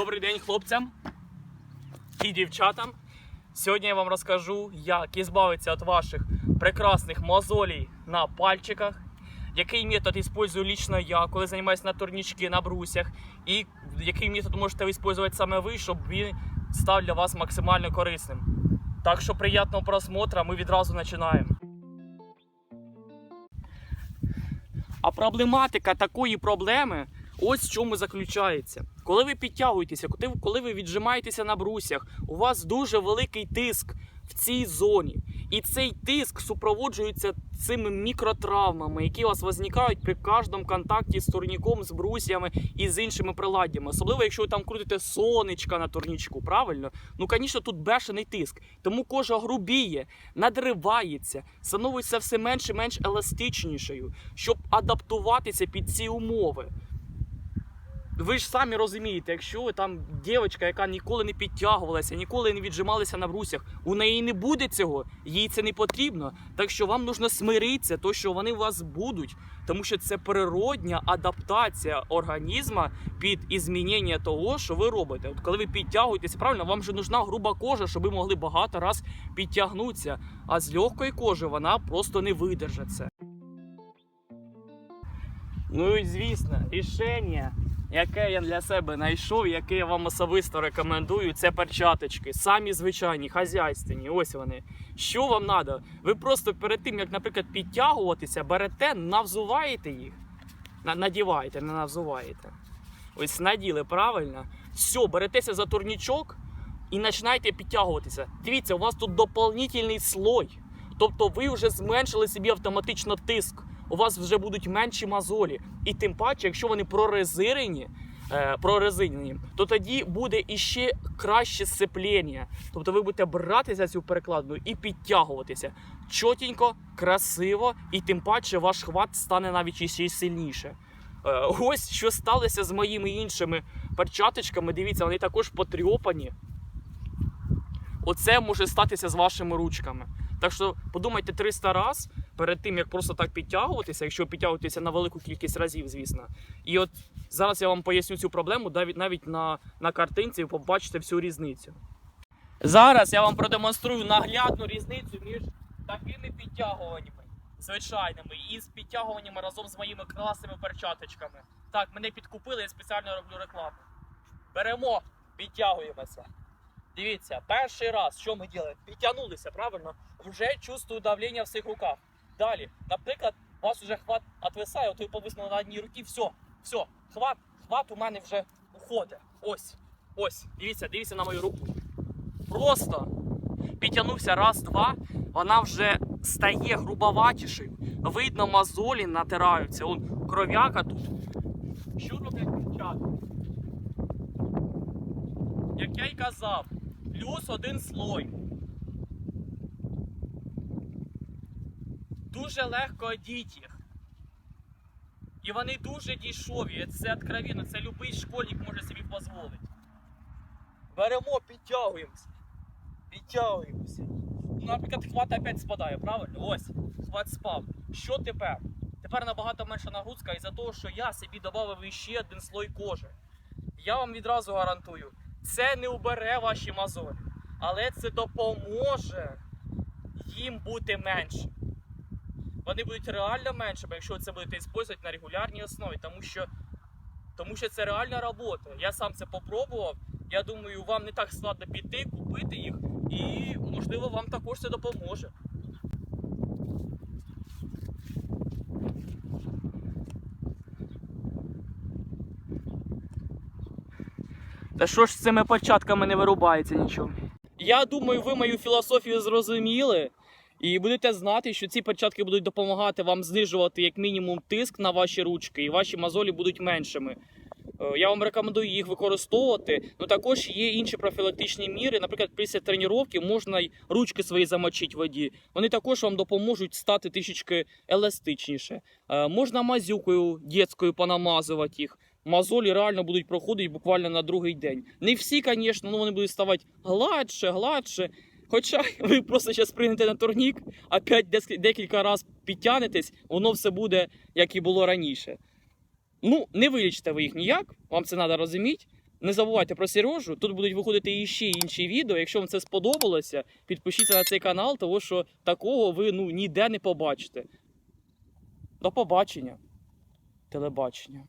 Добрий день хлопцям і дівчатам. Сьогодні я вам розкажу, як ізбавитися від ваших прекрасних мозолей на пальчиках, який метод использую лично я, коли займаюся на турнічки, на брусях, і який метод можете використовувати саме ви, щоб він став для вас максимально корисним. Так що приємного просмотра, ми відразу починаємо. А проблематика такої проблеми ось в чому заключається. Коли ви підтягуєтеся, коли- ви віджимаєтеся на брусях, у вас дуже великий тиск в цій зоні. І цей тиск супроводжується цими мікротравмами, які у вас виникають при кожному контакті з турніком, з брусями і з іншими приладдями. Особливо, якщо ви там крутите сонечка на турнічку, правильно? Ну, звісно, тут бешений тиск. Тому кожа грубіє, надривається, становиться все менш і менш еластичнішою, щоб адаптуватися під ці умови. Ви ж самі розумієте, якщо там дівчинка, яка ніколи не підтягувалася, ніколи не віджималася на брусях, у неї не буде цього, їй це не потрібно. Так що вам потрібно смиритися, то що вони у вас будуть, тому що це природня адаптація організму під ізмінення того, що ви робите. От коли ви підтягуєтеся, правильно, вам же нужна груба кожа, щоб ви могли багато раз підтягнутися. А з легкої кожи вона просто не видержить це. Ну і звісно, рішення, яке я для себе знайшов, яке я вам особисто рекомендую, це перчаточки. Самі звичайні, хазяйственні. Ось вони. Що вам треба? Ви просто перед тим, як, наприклад, підтягуватися, берете, навзуваєте їх. Надіваєте, не навзуваєте. Ось наділи, правильно? Все, беретеся за турнічок і починаєте підтягуватися. Дивіться, у вас тут доповнительний слой. Тобто ви вже зменшили собі автоматично тиск. У вас вже будуть менші мозолі. І тим паче, якщо вони прорезинені, е, прорезинені, то тоді буде іще краще сцеплення. Тобто ви будете брати за цю перекладину і підтягуватися. Чотенько, красиво, і тим паче ваш хват стане навіть іще сильніше. Е, Ось що сталося з моїми іншими перчаточками. Дивіться, вони також потрьопані. Оце може статися з вашими ручками. Так що подумайте 300 раз перед тим, як просто так підтягуватися, якщо підтягуєтеся на велику кількість разів, звісно. І от зараз я вам поясню цю проблему, навіть на, на картинці ви побачите всю різницю. Зараз я вам продемонструю наглядну різницю між такими підтягуваннями звичайними і з підтягуваннями разом з моїми класними перчаточками. Так, мене підкупили, я спеціально роблю рекламу. Беремо, підтягуємося. Дивіться, перший раз, що ми робимо? Підтягнулися, правильно? Вже чувствую давлення в цих руках. Далі, наприклад, у вас вже хват відвисає, от ви повиснули на одній руці, все, все, хват, хват у мене вже уходить. Ось, ось, дивіться, дивіться на мою руку. Просто підтягнувся раз, два, вона вже стає грубоватішою. Видно, мозолі натираються. Он кров'яка тут. Що роблять дівчата? Як я й казав, плюс один слой. Дуже легко одіть їх. І вони дуже дійшові. Це откровенно, це будь-який школьник може собі дозволити. Беремо, підтягуємося. Підтягуємося. Ну, наприклад, хват опять спадає, правильно? Ось, хват спав. Що тепер? Тепер набагато менша нагрузка із-за того, що я собі додав іще один слой кожи. Я вам відразу гарантую, це не убере ваші мозолі, але це допоможе їм бути менше. Вони будуть реально меншими, якщо це будете використовувати на регулярній основі, тому що, тому що це реальна робота. Я сам це попробував. Я думаю, вам не так складно піти, купити їх, і можливо вам також це допоможе. Та що ж з цими початками не вирубається нічого? Я думаю, ви мою філософію зрозуміли. І будете знати, що ці перчатки будуть допомагати вам знижувати як мінімум тиск на ваші ручки, і ваші мозолі будуть меншими. Е, Я вам рекомендую їх використовувати. Ну також є інші профілактичні міри. Наприклад, після тренування можна й ручки свої замочити в воді. Вони також вам допоможуть стати трішечки еластичніше. Е, Можна мазюкою дітською понамазувати їх. Мозолі реально будуть проходити буквально на другий день. Не всі, звісно, ну вони будуть ставати гладше, гладше. Хоча ви просто зараз прийдете на турнік, опять декілька разів підтягнетесь, воно все буде, як і було раніше. Ну, не вилічите ви їх ніяк, вам це треба розуміти. Не забувайте про Сережу. Тут будуть виходити іще інші відео. Якщо вам це сподобалося, підпишіться на цей канал, тому що такого ви ну, ніде не побачите. До побачення. Телебачення.